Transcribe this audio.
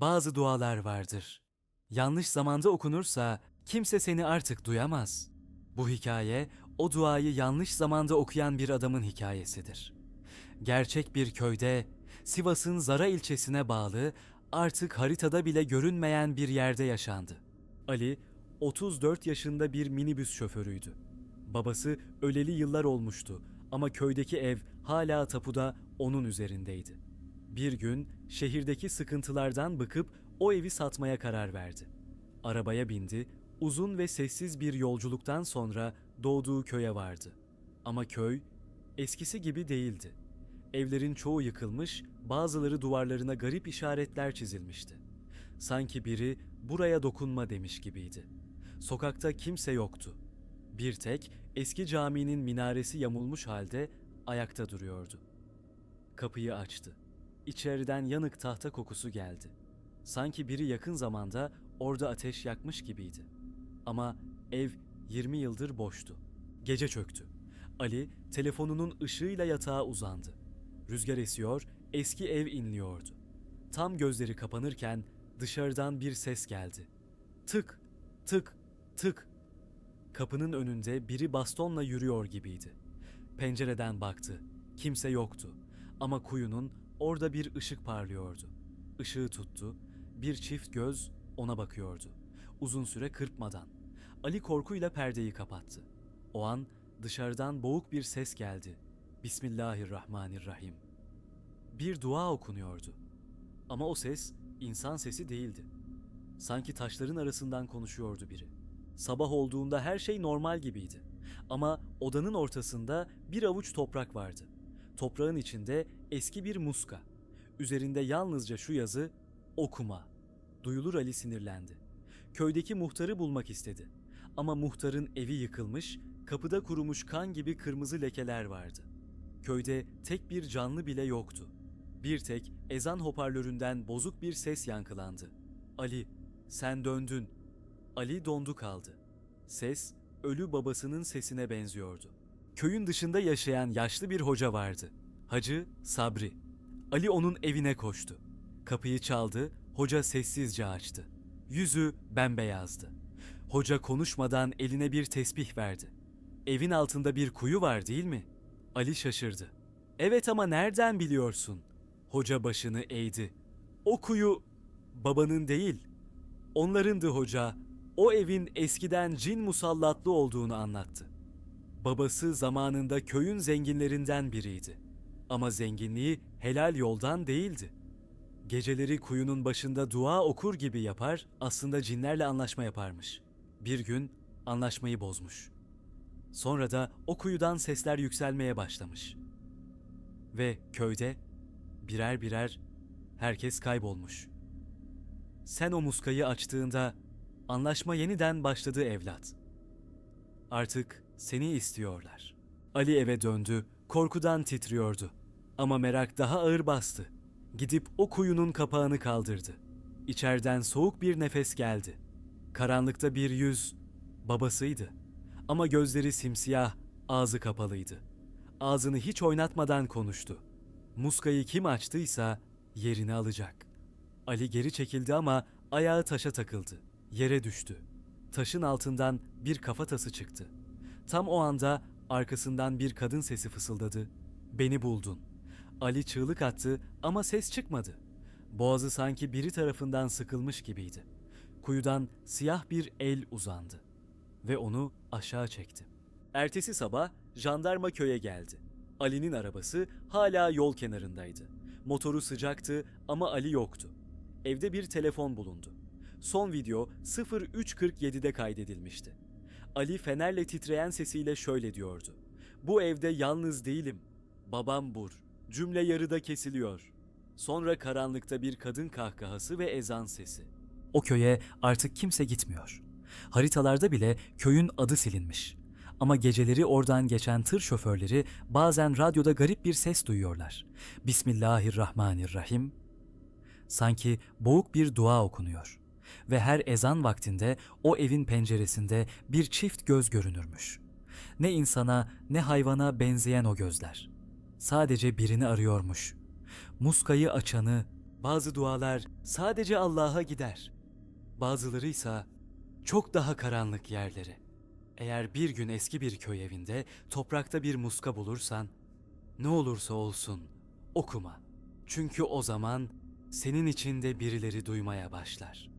Bazı dualar vardır. Yanlış zamanda okunursa kimse seni artık duyamaz. Bu hikaye o duayı yanlış zamanda okuyan bir adamın hikayesidir. Gerçek bir köyde Sivas'ın Zara ilçesine bağlı artık haritada bile görünmeyen bir yerde yaşandı. Ali 34 yaşında bir minibüs şoförüydü. Babası öleli yıllar olmuştu ama köydeki ev hala tapuda onun üzerindeydi. Bir gün şehirdeki sıkıntılardan bıkıp o evi satmaya karar verdi. Arabaya bindi, uzun ve sessiz bir yolculuktan sonra doğduğu köye vardı. Ama köy eskisi gibi değildi. Evlerin çoğu yıkılmış, bazıları duvarlarına garip işaretler çizilmişti. Sanki biri buraya dokunma demiş gibiydi. Sokakta kimse yoktu. Bir tek eski caminin minaresi yamulmuş halde ayakta duruyordu. Kapıyı açtı. İçeriden yanık tahta kokusu geldi. Sanki biri yakın zamanda orada ateş yakmış gibiydi. Ama ev 20 yıldır boştu. Gece çöktü. Ali telefonunun ışığıyla yatağa uzandı. Rüzgar esiyor, eski ev inliyordu. Tam gözleri kapanırken dışarıdan bir ses geldi. Tık, tık, tık. Kapının önünde biri bastonla yürüyor gibiydi. Pencereden baktı. Kimse yoktu. Ama kuyunun orada bir ışık parlıyordu. Işığı tuttu. Bir çift göz ona bakıyordu. Uzun süre kırpmadan. Ali korkuyla perdeyi kapattı. O an dışarıdan boğuk bir ses geldi. Bismillahirrahmanirrahim. Bir dua okunuyordu. Ama o ses insan sesi değildi. Sanki taşların arasından konuşuyordu biri. Sabah olduğunda her şey normal gibiydi. Ama odanın ortasında bir avuç toprak vardı. Toprağın içinde eski bir muska. Üzerinde yalnızca şu yazı okuma. Duyulur Ali sinirlendi. Köydeki muhtarı bulmak istedi. Ama muhtarın evi yıkılmış, kapıda kurumuş kan gibi kırmızı lekeler vardı. Köyde tek bir canlı bile yoktu. Bir tek ezan hoparlöründen bozuk bir ses yankılandı. Ali, sen döndün. Ali dondu kaldı. Ses, ölü babasının sesine benziyordu. Köyün dışında yaşayan yaşlı bir hoca vardı. Hacı Sabri. Ali onun evine koştu. Kapıyı çaldı, hoca sessizce açtı. Yüzü bembeyazdı. Hoca konuşmadan eline bir tesbih verdi. Evin altında bir kuyu var değil mi? Ali şaşırdı. Evet ama nereden biliyorsun? Hoca başını eğdi. O kuyu babanın değil, onlarındı hoca. O evin eskiden cin musallatlı olduğunu anlattı. Babası zamanında köyün zenginlerinden biriydi. Ama zenginliği helal yoldan değildi. Geceleri kuyunun başında dua okur gibi yapar, aslında cinlerle anlaşma yaparmış. Bir gün anlaşmayı bozmuş. Sonra da o kuyudan sesler yükselmeye başlamış. Ve köyde birer birer herkes kaybolmuş. Sen o muskayı açtığında anlaşma yeniden başladı evlat. Artık seni istiyorlar. Ali eve döndü, korkudan titriyordu. Ama merak daha ağır bastı. Gidip o kuyunun kapağını kaldırdı. İçeriden soğuk bir nefes geldi. Karanlıkta bir yüz, babasıydı. Ama gözleri simsiyah, ağzı kapalıydı. Ağzını hiç oynatmadan konuştu. Muskayı kim açtıysa yerini alacak. Ali geri çekildi ama ayağı taşa takıldı. Yere düştü. Taşın altından bir kafatası çıktı. Tam o anda arkasından bir kadın sesi fısıldadı. Beni buldun. Ali çığlık attı ama ses çıkmadı. Boğazı sanki biri tarafından sıkılmış gibiydi. Kuyudan siyah bir el uzandı ve onu aşağı çekti. Ertesi sabah jandarma köye geldi. Ali'nin arabası hala yol kenarındaydı. Motoru sıcaktı ama Ali yoktu. Evde bir telefon bulundu. Son video 03.47'de kaydedilmişti. Ali fenerle titreyen sesiyle şöyle diyordu. Bu evde yalnız değilim. Babam bur. Cümle yarıda kesiliyor. Sonra karanlıkta bir kadın kahkahası ve ezan sesi. O köye artık kimse gitmiyor. Haritalarda bile köyün adı silinmiş. Ama geceleri oradan geçen tır şoförleri bazen radyoda garip bir ses duyuyorlar. Bismillahirrahmanirrahim. Sanki boğuk bir dua okunuyor. Ve her ezan vaktinde o evin penceresinde bir çift göz görünürmüş. Ne insana ne hayvana benzeyen o gözler. Sadece birini arıyormuş. Muskayı açanı Bazı dualar sadece Allah'a gider. Bazıları ise çok daha karanlık yerlere. Eğer bir gün eski bir köy evinde toprakta bir muska bulursan, ne olursa olsun okuma. Çünkü o zaman senin içinde birileri duymaya başlar.